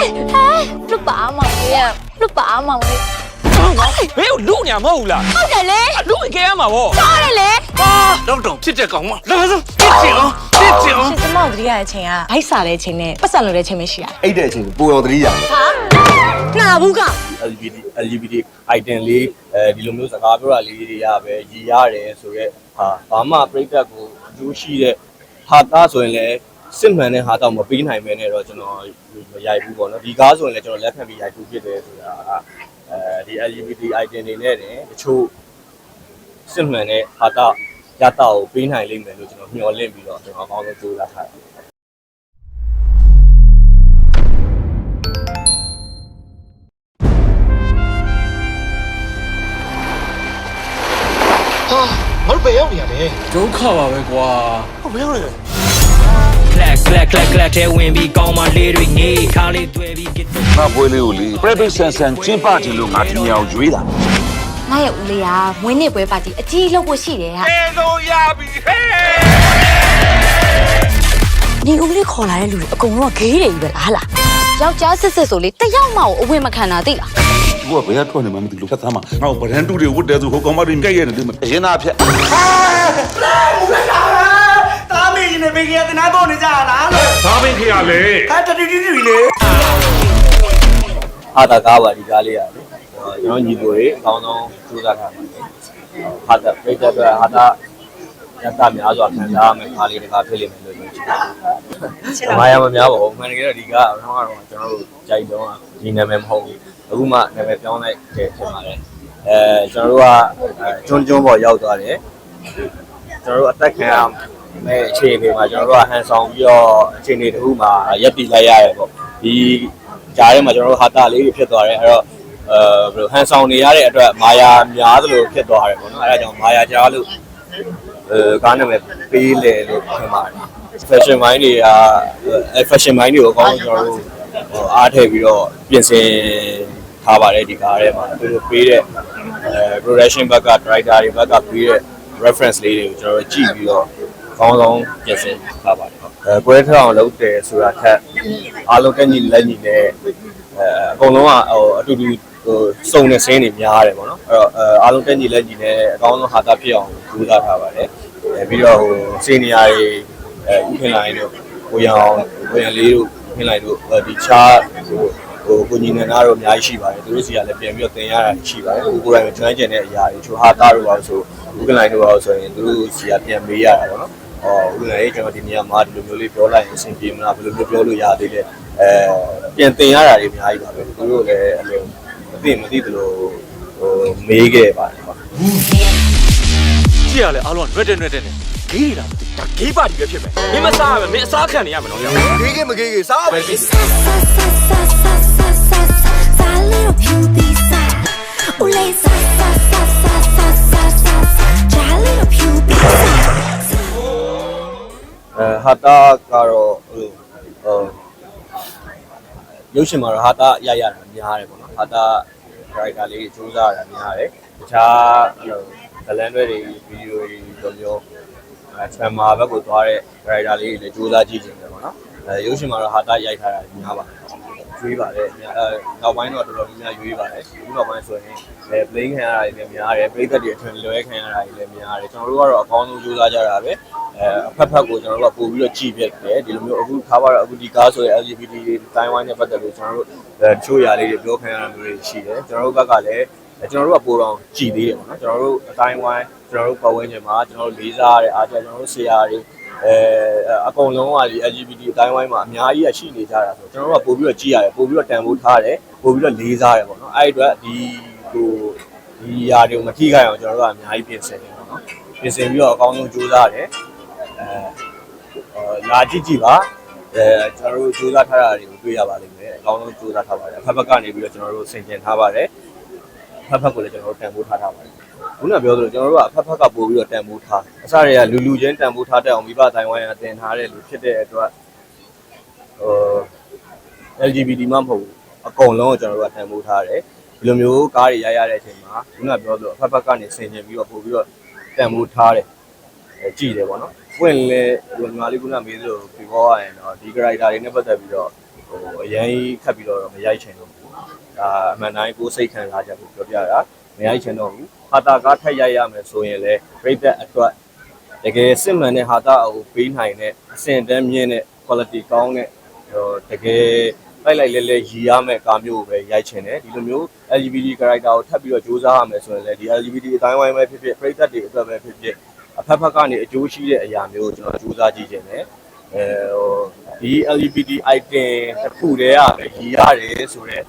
လွတ်ပါမောင်လေးလွတ်ပါမောင်လေးဘယ်ကိုလူညာမဟုတ်ဘူးလားဟုတ်တယ်လေအလူအကဲရမှာဗောဟုတ်တယ်လေတော့တော့ဖြစ်တဲ့ကောင်မလာစမ်းဖြစ်ချင်အောင်ဖြစ်ချင်အောင်ရှင်စမောက်တတိယရဲ့ချိန်ကဘိုက်စားတဲ့အချိန်နဲ့ပတ်စံလို့တဲ့ချိန်မရှိရအဲ့တဲ့အချိန်ကိုပူအောင်သတိရတယ်ဟာနာဘူးက LGBT LGBT item လေးအဲဒီလိုမျိုးစကားပြောတာလေးတွေရပဲရည်ရတယ်ဆိုတော့ဟာဘာမှပြိတက်ကိုအကျိုးရှိတဲ့ဟာသားဆိုရင်လည်း စစ်မှန်တဲ့ဟာတော့မပေးနိုင်ပဲနဲ့တော့ကျွန်တော်မရိုက်ဘူးပေါ့နော်ဒီကားဆိုရင်လည်းကျွန်တော်လက်ခံပြီးရိုက်ဖို့ဖြစ်တယ်ဆိုတာအဲဒီ LGBT item တွေနဲ့တင်တချို့စစ်မှန်တဲ့ဟာတော့ရတာကိုပေးနိုင်လိမ့်မယ်လို့ကျွန်တော်မျှော်လင့်ပြီးတော့ကျွန်တော်အကောင်းဆုံးကြိုးစားထားတယ်ဟာမတို့ပဲရောက်နေရလေဒုက္ခပါပဲကွာဟောမရောက်နေ clack clack clack clack တဲ့ဝင်ပြီးကောင်းမလေးတွေနေခါလေးတွေ့ပြီး get ငါပွဲလေးကိုလေ private ဆန်ဆန်ကျင်းပတယ်လို့ငါဒီနေရာကိုရွေးတာငါရဲ့ဦးလေးကမွေးနေ့ပွဲပါတီအကြီးလုပ်ဖို့ရှိတယ်ဟာအဲတော့ရပြီဟဲ့ဒီဦးလေးခေါ်လာတဲ့လူတွေအကုန်လုံးကဂေးတွေကြီးပဲလားဟာလားယောက်ျားစစ်စစ်ဆိုလေတယောက်မှအဝတ်မခံတာသိလားသူကဘယ်ကထွက်နေမှမသိလို့ဖြတ်သားမှာငါ့ကိုဗရန်တူတွေဝတ်တယ်ဆိုဟိုကောင်မတွေကြိုက်ရတယ်ဒီမှာအရင်သားဖြတ်တာမေကြီး နဲ့ဘေကြီးကတနာပေါ်နေကြလားလို့ဘာမင်းခရလဲဟာတတူတူတူလေဟာတာကားပါဒီကားလေးရတယ်ကျွန်တော်ညီကိုတွေအကောင်းဆုံးကြိုးစားထားပါတယ်ဟာတာပြိတက်တော့ဟာတာရတာများစွာခံစားရမယ်ကားလေးတကားဖြစ်လိမ့်မယ်လို့ယုံကြည်ပါတယ်မာယာမများပါဘူးမှန်တကယ်တော့ဒီကားတော့ကတော့ကျွန်တော်တို့ကြိုက်တော့ဒီနာမည်မဟုတ်ဘူးအခုမှနာမည်ပြောင်းလိုက်တယ်ဖြစ်ပါတယ်အဲကျွန်တော်တို့ကကျွန်းကျွန်းပေါ်ရောက်သွားတယ်ကျွန်တော်တို့အသက်ခံရ မယ့်အခြေအနေမှာကျွန်တော်တို့ကဟန်ဆောင်ပြီးတော့အခြေအနေတစ်ခုမှာရပ်တည်လိုက်ရတယ်ပေါ့ဒီကြားထဲမှာကျွန်တော်တို့ဟာတာလေးတွေဖြစ်သွားတယ်အဲ့တော့အဲဘယ်လိုဟန်ဆောင်နေရတဲ့အတွက်မာယာများသလိုဖြစ်သွားတယ်ပေါ့နော်အဲ့ဒါကြောင့်မာယာကြားလို့အဲကားနာမည်ပေးလေလို့ထင်ပါတယ် fashion mind တွေကအဲ fashion mind တွေကိုအကောင်းဆုံးကျွန်တော်တို့ဟိုအားထည့်ပြီးတော့ပြင်ဆင်ထားပါတယ်ဒီကားထဲမှာသူတို့ပေးတဲ့အဲ production ဘက်က director တွေဘက်ကပေးတဲ့ reference လေးတွေကိုကျွန်တော်တို့ကြည့်ပြီးတော့အ ကောင်းဆုံးပြင်ဆင်ထားပါတယ်အဲပွဲထအောင်လုပ်တယ်ဆိုတာထက်အားလုံးကညီလက်ညီနဲ့အဲအကုန်လုံးကဟိုအတူတူဟိုစုံတဲ့ဆင်းတွေများတယ်ပေါ့နော်အဲ့တော့အဲအားလုံးကညီလက်ညီနဲ့အကောင်းဆုံးဟာတာဖြစ်အောင်ကြိုးစားထားပါတယ်အဲပြီးတော့ဟိုစီနီယာတွေအဲဥခင်လိုင်းတို့ကိုရအောင်ကိုရလေးတို့ခင်လိုင်းတို့ဒီချားဟိုဟိုကိုညီနနာတို့အများကြီးရှိပါတယ်သူတို့စီကလည်းပြန်ပြီးတော့သင်ရတာရှိပါတယ်ကိုကိုယ်တိုင်ကျွမ်းကျင်တဲ့အရာတွေချိုဟာတာတို့ပါဆိုဥခင်လိုင်းတို့ပါဆိုရင်သူတို့စီကပြန်မေးရတာပေါ့နော် အော်ဥခင်လိုင်းကျွန်တော်ဒီနေရာမှာဒီလိုမျိုးလေးပြောလိုက်ရင်အဆင်ပြေမလားဘယ်လိုမျိုးပြောလို့ရသေးလဲအဲပြန်သင်ရတာတွေအများကြီးပါပဲသူတို့လည်းအဲ့လိုမသိမသိသလိုဟိုမေးခဲ့ပါတယ်ပေါ့ကြည့်ရလဲအားလုံးကရွက်တဲ့ရွက်တဲ့နဲ့ဂေးနေတာမသိဒါဂေးပါတီပဲဖြစ်မယ်မင်းမစားရမယ်မင်းအစားခံနေရမယ်နော်ဗျာခေးခေးမခေးခေးစားပဲ little beauty side. Ooh, lay sa sa sa ဟာတာကတော့ဟိုဟိုရုပ်ရှင်မှာတော့ဟာတာရရတာများတယ်ပေါ့နော်ဟာတာ character လေးစူးစမ်းရတာများတယ်တခြားဟိုဇလန်တွေဗီဒီယိုတွေလိုမျိုးအဲ trama ဘက်ကိုသွားတဲ့ character လေးတွေလည်းစူးစမ်းကြည့်နေတယ်ပေါ့နော်အဲရုပ်ရှင်မှာတော့ဟာတာရိုက်ထားတာများပါတယ်ရွေးပါတယ်အဲနောက်ပိုင်းတော့တော်တော်များများရွေးပါတယ်အခုနောက်ပိုင်းဆိုရင်အဲ play ခံရတာတွေလည်းများတယ်ပရိသတ်တွေအထွင်လွဲခံရတာတွေလည်းများတယ်ကျွန်တော်တို့ကတော့အကောင်းဆုံးကြိုးစားကြတာပဲ အဲအဖက်ဖက်ကိုကျွန်တော်တို့ကပို့ပြီးတော့ကြည့်ပြတယ်ဒီလိုမျိုးအခုထားပါတော့အခုဒီကားဆိုရင် LGBT တွေတိုင်းဝိုင်းနဲ့ပတ်သက်လို့ကျွန်တော်တို့အဲတချို့ຢာလေးတွေပြောခံရတာမျိုးတွေရှိတယ်ကျွန်တော်တို့ဘက်ကလည်းအဲကျွန်တော်တို့ကပိုတော့ကြည်သေးတယ်ပေါ့နော်ကျွန်တော်တို့အတိုင်းဝိုင်းကျွန်တော်တို့ပတ်ဝန်းကျင်မှာကျွန်တော်တို့လေးစားရတဲ့အားကြောင့်ကျွန်တော်တို့ဆရာတွေအဲအကုန်လုံးကဒီ LGBT အတိုင်းဝိုင်းမှာအများကြီးရရှိနေကြတာဆိုကျွန်တော်တို့ကပို့ပြီးတော့ကြည်ရတယ်ပို့ပြီးတော့တန်ဖိုးထားတယ်ပို့ပြီးတော့လေးစားရတယ်ပေါ့နော်အဲ့ဒီအတွက်ဒီဟိုဒီຢာတွေကိုမထိခိုက်အောင်ကျွန်တော်တို့ကအများကြီးပြင်ဆင်နေပေါ့နော်ပြင်ဆင်ပြီးတော့အကောင်းဆုံးကြိုးစားရတယ်အဲ လာကြည့်ကြည့်ပါအဲကျွန်တော်တို့ကြိုးစားထားတာတွေကိုတွေ့ရပါလိမ့်မယ်အကောင်းဆုံးကြိုးစားထားပါတယ်အဖက်ဖက်ကနေပြီးတော့ကျွန်တော်တို့ဆင်ကျင်ထားပါတယ်အဖက်ဖက်ကိုလည်းကျွန်တော်တို့တန်ဖိုးထားထားပါတယ်ခုနပြောသလိုကျွန်တော်တို့ကအဖက်ဖက်ကပို့ပြီးတော့တန်ဖိုးထားအစတွေကလူလူချင်းတန်ဖိုးထားတဲ့အောင်မိဘတိုင်းဝိုင်းကတင်ထားတဲ့လူဖြစ်တဲ့အတွက်ဟို LGBT မှမဟုတ်ဘူးအကုန်လုံးကိုကျွန်တော်တို့ကတန်ဖိုးထားတယ်ဒီလိုမျိုးကားတွေရရတဲ့အချိန်မှာခုနပြောသလိုအဖက်ဖက်ကနေဆင်ကျင်ပြီးတော့ပို့ပြီးတော့တန်ဖိုးထားတယ်အဲကြည့်တယ်ပေါ့နော် ပွင့်လဲဒီညီမလေးခုနမေးသလိုပြောရရင်တော့ဒီ character တွေနဲ့ပတ်သက်ပြီးတော့ဟဟိုအရင်ခတ်ပြီးတော့မရိုက်ချင်တော့ဘူးဒါအမှန်တိုင်းကိုယ်စိတ်ခံစားချက်ကိုပြောပြတာမရိုက်ချင်တော့ဘူးဟာတာကားထက်ရိုက်ရမယ်ဆိုရင်လည်းပြိသက်အတွက်တကယ်စစ်မှန်တဲ့ဟာတာကိုပေးနိုင်တဲ့အဆင့်တန်းမြင့်တဲ့ quality ကောင်းတဲ့ဟိုတကယ်လိုက်လိုက်လဲလဲရည်ရမယ်ကားမျိုးကိုပဲရိုက်ချင်တယ်ဒီလိုမျိုး LGBT character ကိုထပ်ပြီးတော့စူးစမ်းရမယ်ဆိုရင်လည်းဒီ LGBT အတိုင်းဝိုင်းပဲဖြစ်ဖြစ်ပြိသက်တွေအတွက်ပဲဖြစ်ဖြစ် အဖက်ဖက်ကနေအကျိုးရှိတဲ့အရာမျိုးကိုကျွန်တော်စူးစမ်းကြည့်ချင်တယ်အဲဟိုဒီ LGBT item တစ်ခုတည်းကပဲရည်ရတယ်ဆိုတော့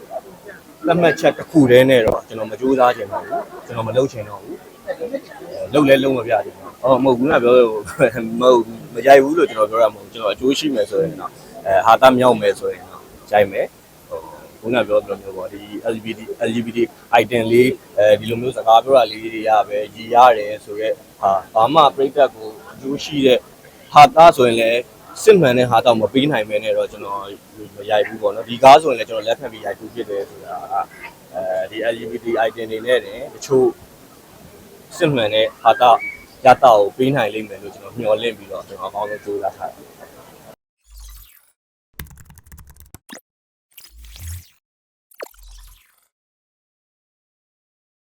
လက်မှတ်ချက်တစ်ခုတည်းနဲ့တော့ကျွန်တော်မစူးစမ်းချင်တော့ဘူးကျွန်တော်မလုပ်ချင်တော့ဘူးလုပ်လဲလုံးမပြချင်တော့အော်မဟုတ်ဘူးလားပြောမဟုတ်မရိုက်ဘူးလို့ကျွန်တော်ပြောရမှာမဟုတ်ကျွန်တော်အကျိုးရှိမယ်ဆိုရင်တော့အဲဟာတာမြောက်မယ်ဆိုရင်တော့ရိုက်မယ်ဟိုခုနပြောသလိုမျိုးပေါ့ဒီ LGBT LGBT item လေးအဲဒီလိုမျိုးစကားပြောတာလေးတွေကပဲရည်ရတယ်ဆိုတော့ ဟာဘာမှပြိတ္တကိုအကျိုးရှိတဲ့ဟာတာဆိုရင်လည်းစစ်မှန်တဲ့ဟာတော့မပေးနိုင်မဲနဲ့တော့ကျွန်တော်မရိုက်ဘူးပေါ့နော်ဒီကားဆိုရင်လည်းကျွန်တော်လက်ခံပြီးရိုက်ဖို့ဖြစ်တယ်ဆိုတာအဲဒီ LGBT item တွေနဲ့တချို့စစ်မှန်တဲ့ဟာတာရတာကိုပေးနိုင်လိမ့်မယ်လို့ကျွန်တော်မျှော်လင့်ပြီးတော့ကျွန်တော်အကောင်းဆုံးကြိုးစားထားတယ်